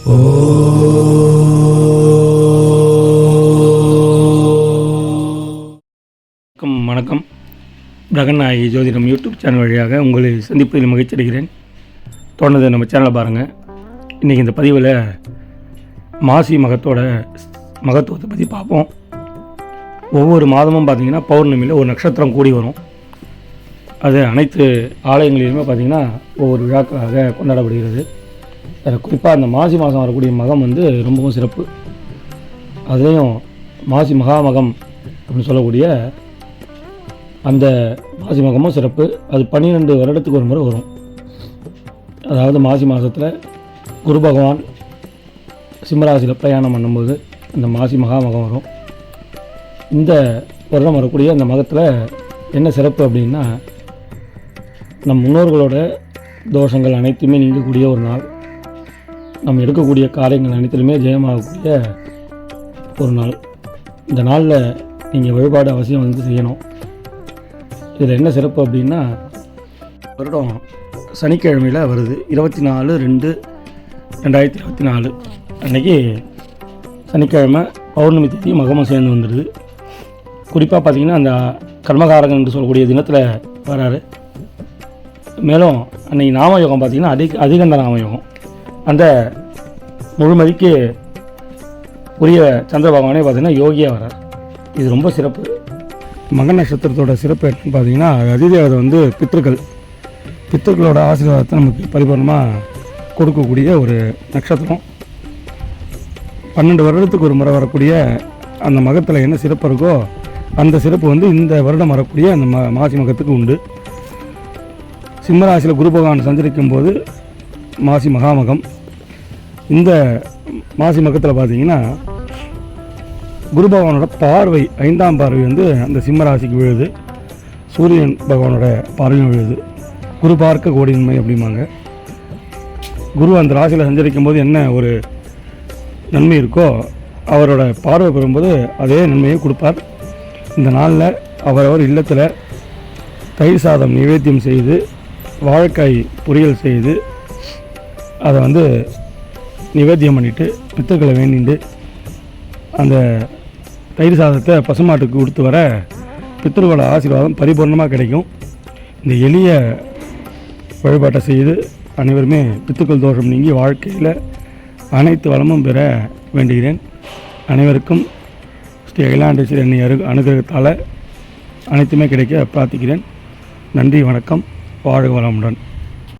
வணக்கம் வணக்கம். பிரகநாயகி ஜோதிடம் யூடியூப் சேனல் வழியாக உங்களை சந்திப்பதில் மகிழ்ச்சி அடைகிறேன். தொடர்ந்து நம்ம சேனலை பாருங்கள் இன்றைக்கி இந்த பதிவில் மாசி மகத்தோட மகத்துவத்தை பற்றி பார்ப்போம். ஒவ்வொரு மாதமும் பார்த்திங்கன்னா பௌர்ணமியில் ஒரு நட்சத்திரம் கூடி வரும். அது அனைத்து ஆலயங்களிலுமே பார்த்திங்கன்னா ஒவ்வொரு விழாக்களாக கொண்டாடப்படுகிறது. குறிப்பாக அந்த மாசி மாதம் வரக்கூடிய மகம் வந்து ரொம்பவும் சிறப்பு. அதுலேயும் மாசி மகாமகம் அப்படின்னு சொல்லக்கூடிய அந்த மாசி மகமும் சிறப்பு. அது பன்னிரெண்டு வருடத்துக்கு ஒரு முறை வரும். அதாவது மாசி மாதத்தில் குரு பகவான் சிம்மராசியில் பிரயாணம் பண்ணும்போது அந்த மாசி மகாமகம் வரும். இந்த வருடம் வரக்கூடிய அந்த மகத்தில் என்ன சிறப்பு அப்படின்னா நம் முன்னோர்களோட தோஷங்கள் அனைத்துமே நீங்கக்கூடிய ஒரு நாள். நம்ம எடுக்கக்கூடிய காரியங்கள் அனைத்திலுமே ஜெயமாகக்கூடிய ஒரு நாள். இந்த நாளில் நீங்கள் வழிபாடு அவசியம் வந்து செய்யணும். இதில் என்ன சிறப்பு அப்படின்னா வருடம் சனிக்கிழமையில் வருது. இருபத்தி நாலு ரெண்டு ரெண்டாயிரத்தி இருபத்தி நாலு அன்றைக்கி சனிக்கிழமை பௌர்ணமி தேதி மகமும் சேர்ந்து வந்துடுது. குறிப்பாக பார்த்திங்கன்னா அந்த கர்மகாரகன் என்று சொல்லக்கூடிய தினத்தில் வராரு. மேலும் அன்றைக்கி நாமயோகம் பார்த்திங்கன்னா அதிக அதிகண்ட நாமயோகம். அந்த முழுமதிக்கு உரிய சந்திர பகவானே பார்த்திங்கன்னா யோகியாக வரார் இது ரொம்ப சிறப்பு. மக நட்சத்திரத்தோட சிறப்பு என்னன்னு பார்த்தீங்கன்னா அதிதேவதை வந்து பித்ருக்கள் பித்ருக்களோட ஆசீர்வாதத்தை நமக்கு பரிபூர்ணமாக கொடுக்கக்கூடிய ஒரு நட்சத்திரம். பன்னெண்டு வருடத்துக்கு ஒரு முறை வரக்கூடிய அந்த மகத்தில் என்ன சிறப்பு இருக்கோ அந்த சிறப்பு வந்து இந்த வருடம் வரக்கூடிய அந்த ம மாசி மகத்துக்கு உண்டு. சிம்மராசியில் குரு பகவான் சஞ்சரிக்கும் போது மாசி மகாமகம். இந்த மாசி மகத்தில் பார்த்தீங்கன்னா குரு பகவானோட பார்வை ஐந்தாம் பார்வை வந்து அந்த சிம்மராசிக்கு விழுது. சூரியன் பகவானோட பார்வையும் விழுது. குரு பார்க்க கோடியின்மை அப்படிம்பாங்க. குரு அந்த ராசியில் சஞ்சரிக்கும் போது என்ன ஒரு நன்மை இருக்கோ அவரோட பார்வை பெறும்போது அதே நன்மையை கொடுப்பார். இந்த நாளில் அவரவர் இல்லத்தில் தயிர் சாதம் நிவேத்தியம் செய்து வாழைக்காய் பொரியல் செய்து அதை வந்து நிவேத்தியம் பண்ணிவிட்டு பித்தர்களை வேண்டிட்டு அந்த தயிர் சாதத்தை பசுமாட்டுக்கு கொடுத்து வர பித்தர்களோட ஆசீர்வாதம் பரிபூர்ணமாக கிடைக்கும். இந்த எளிய வழிபாட்டை செய்து அனைவருமே பித்துக்கள் தோஷம் நீங்கி வாழ்க்கையில் அனைத்து வளமும் பெற வேண்டுகிறேன். அனைவருக்கும் ஸ்ரீ அகிலாண்டேஸ்வரி அன்னை அரு அனுகிரகத்தால் அனைத்துமே கிடைக்க பிரார்த்திக்கிறேன். நன்றி வணக்கம் வாழ்க வளமுடன்.